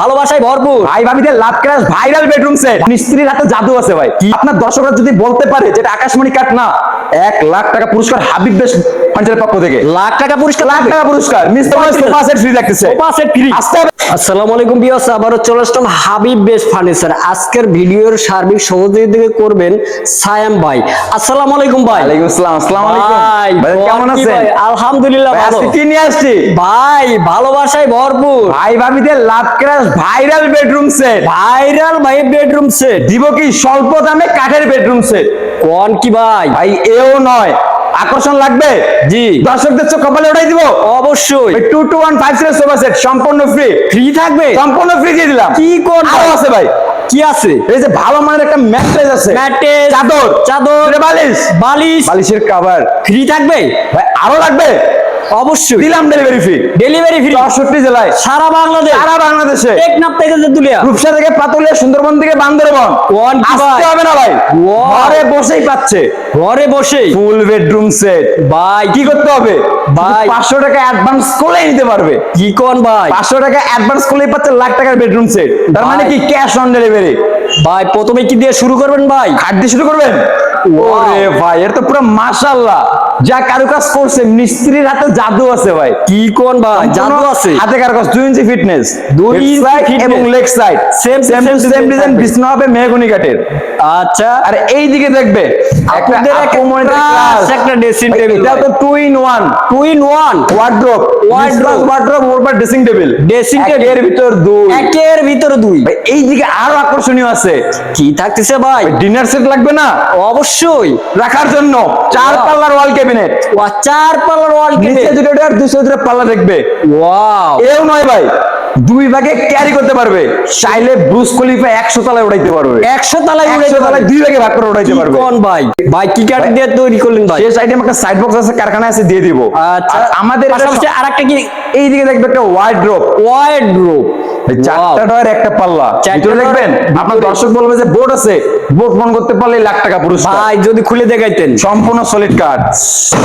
ভালোবাসায় ভরপুর। ভাই ভাবিদের love crush viral bedroom set মিস্ত্রির হাতে জাদু আছে ভাই। আপনার দর্শকরা যদি বলতে পারে যেটা আকাশমণি কাট না এক লাখ টাকা পুরস্কার হাবিব বেশ ফার্নিচারের পক্ষ থেকে। লাখ টাকা পুরস্কার লাখ টাকা পুরস্কার। মিস্ত্রি সোফা সেট ফ্রি থাকতেছে সোফা সেট ফ্রি আসসালামু আলাইকুম বিয়াস আবারও চলে আসলাম হাবিব বেস্ট ফার্নিচার আজকের ভিডিওর সার্বিক সহযোগিতা করবেন সায়াম ভাই। আসসালামু আলাইকুম ভাই। ওয়ালাইকুম আসসালাম। আসসালামু আলাইকুম। ভাই কেমন আছেন? আলহামদুলিল্লাহ ভালো। আজকে কি নিয়ে আসছি? ভাই ভালোবাসায় ভরপুর। ভাই ভাবিদের love crush viral bedroom set viral ভাই বেডরুম সেট দিব কি স্বল্প দামে কাঠের বেডরুম সেট কোন কি ভাই? ভাই এও নয়। আকর্ষণ লাগবে? জি। দর্শকদের চোখ কপালে উঠাই দিব। অবশ্যই। Two two one five series sofa set সম্পূর্ণ ফ্রি ফ্রি থাকবে? সম্পূর্ণ ফ্রি দিয়ে দিলাম। কি কোন আছে ভাই। কি আছে? এই যে ভালো মানের একটা ম্যাট্রেস আছে। ম্যাট্রেস চাদর। চাদর বালিশ। বালিশ। বালিশের কভার ফ্রি থাকবে? ভাই আরও লাগবে? অবশ্যই। দিলাম ডেলিভারি ফি ডেলিভারি ফ্রি চৌষট্টি জেলায়। সারা বাংলাদেশ। সারা বাংলাদেশে। টেকনাফ থেকে দুলিয়া। রূপসা থেকে পাতুলিয়া সুন্দরবন থেকে বান্দরবন। আসতে হবে না ভাই। ঘরে বসেই পাচ্ছে। ঘরে বসে ফুল বেডরুম সেট ভাই। কি করতে হবে? ভাই। পাঁচশো টাকা অ্যাডভান্স করলেই নিতে পারবে। কি কোন ভাই? পাঁচশো টাকা অ্যাডভান্স করলেই পাচ্ছে লাখ টাকার বেডরুম সেট তার মানে কি ক্যাশ অন ডেলিভারি ভাই প্রথমে কি দিয়ে শুরু করবেন ভাই? খাট দিয়ে শুরু করবেন? ওরে ভাই এর তো পুরো মাশাআল্লাহ। যা কারুকাজ করছে মিস্ত্রির হাতে জাদু আছে ভাই। কি কোন ভাই? জাদু আছে। হাতে কারুকাজ 2 ইঞ্চি ফিটনেস দুই ইঞ্চি এবং leg side same to same design. বিছনা হবে মেহগনি কাঠের। আচ্ছা। আর এই দিকে দেখবে আপনাদের একটা dressing ভাই, এটা তো two in one two in one wardrobe Wardrobe। Wardrobe or dressing table dressing table। এর ভিতর দুই। একের ভিতরে দুই। ভাই এই দিকে আরও আকর্ষণীয় আছে। কি থাকতেছে ভাই? ডিনার সেট লাগবে না? অবশ্যই। রাখার জন্য। চার. পাল্লার ওয়াল ক্যাবিনেট ওয়া চার পাল্লার ওয়াল নিচে দুটো আর দুশো দুটো পাল্লা দেখবে। ওয়াও। এও নয় ভাই দুই ভাগে ক্যারি করতে পারবে। চাইলে ব্রুস খলিফা একশো তলায় উড়াইতে পারবে। একশো তালায় উড়াইতে তলায় দুই ভাগে ভাগ করে উড়াইতে পারবে। কোন ভাই? ভাই কি কাঠ দিয়ে তৈরি করলেন ভাই? শেষ আইটেম একটা সাইড বক্স আছে কারখানায় আছে দিয়ে দিব। আচ্ছা আমাদের আরেকটা কি? এই দিকে দেখবে একটা ওয়াইড ড্রপ ওয়ার্ডরোব চারটা ডয়ের একটা পাল্লা। ভিতরে দেখবেন আপনার দর্শক বলবে যে বোর্ড আছে বোর্ড ফোন করতে পারলে লাখ টাকা পুরস্কার। ভাই যদি খুলে দেখাইতেন। সম্পূর্ণ সলিড কার্ড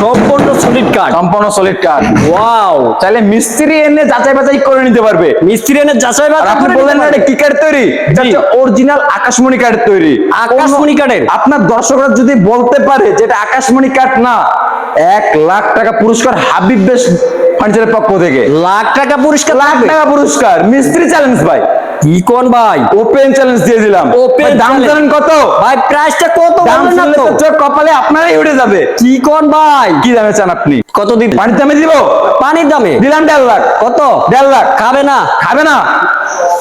সম্পূর্ণ সলিড কাঠ সম্পূর্ণ সলিড কার্ড ওয়াও চাইলে মিস্ত্রি এনে যাচাই বাছাই করে নিতে পারবে। মিস্ত্রি এনে যাচাই বাছাই আপনি বললেন না এটা কি কাঠ তৈরি? এটা হচ্ছে অরিজিনাল আকাশমণি কাঠের তৈরি। আকাশমণি কাঠের? আপনার দর্শকরা যদি বলতে পারে যে এটা আকাশমণি কাঠ না এক লাখ টাকা পুরস্কার হাবিব বেশ ফার্নিচারের পক্ষ থেকে। লাখ টাকা পুরস্কার লাখ টাকা পুরস্কার। মিস্ত্রি চ্যালেঞ্জ ভাই। কি কোন ভাই? ওপেন চ্যালেঞ্জ দিয়ে দিলাম। ভাই, দাম জানেন কত? ভাই প্রাইসটা কত দাম না তো? চোখ কপালে আপনারাই উঠে যাবে। কি কোন ভাই? কি দামে চান আপনি? কত দিন পানির দামে দিব? পানির দামে? দিলাম দেড় লাখ। কত? দেড় লাখ। খাবে না। খাবে না।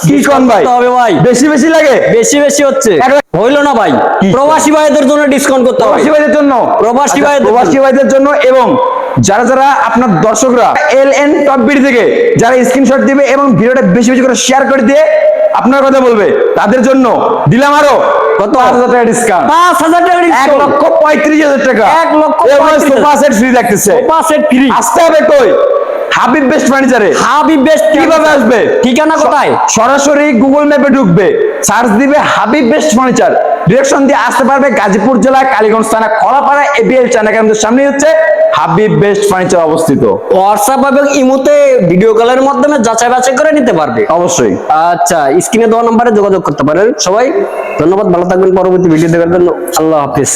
কি কোন ভাই? হবে ভাই? বেশি বেশি লাগে? বেশি বেশি হচ্ছে। হইল না ভাই? প্রবাসী ভাইদের জন্য ডিসকাউন্ট করতে হবে। প্রবাসী ভাইদের জন্য। প্রবাসী আচ্ছা, প্রবাসী ভাইদের জন্য এবং যারা যারা আপনার দর্শকরা এল এন টপ বিডি থেকে যারা স্ক্রিনশট দিবে এবং ভিডিওটা বেশি বেশি করে শেয়ার করে দিয়ে আপনার কথা বলবে তাদের জন্য দিলাম আরও কত? পাঁচ হাজার টাকা ডিসকাউন্ট পাঁচ হাজার টাকা এক লক্ষ পঁয়ত্রিশ হাজার টাকা। এক লক্ষ সোফা সেট ফ্রি দেখতেছে সোফা সেট ফ্রি আসতে হবে কই? হাবিব বেস্ট ফার্নিচারে হাবিব বেস্ট কীভাবে আসবে? ঠিকানা কোথায়? সরাসরি গুগল ম্যাপে ঢুকবে। সার্চ দিবে হাবিব বেস্ট ফার্নিচার ডিরেকশন দিয়ে আসতে পারবে গাজীপুর জেলা কালীগঞ্জ থানা কলাপাড়া এবিএল চানাকান্দের সামনে হচ্ছে হাবিব বেস্ট ফার্নিচার অবস্থিত। হোয়াটসঅ্যাপ এবং ইমোতে ভিডিও কলের মাধ্যমে যাচাই বাছাই করে নিতে পারবে। অবশ্যই। আচ্ছা স্ক্রিনে দেওয়া নম্বরে যোগাযোগ করতে পারেন সবাই। ধন্যবাদ ভালো থাকবেন। পরবর্তী ভিডিও দেখার জন্য আল্লাহ হাফিজ।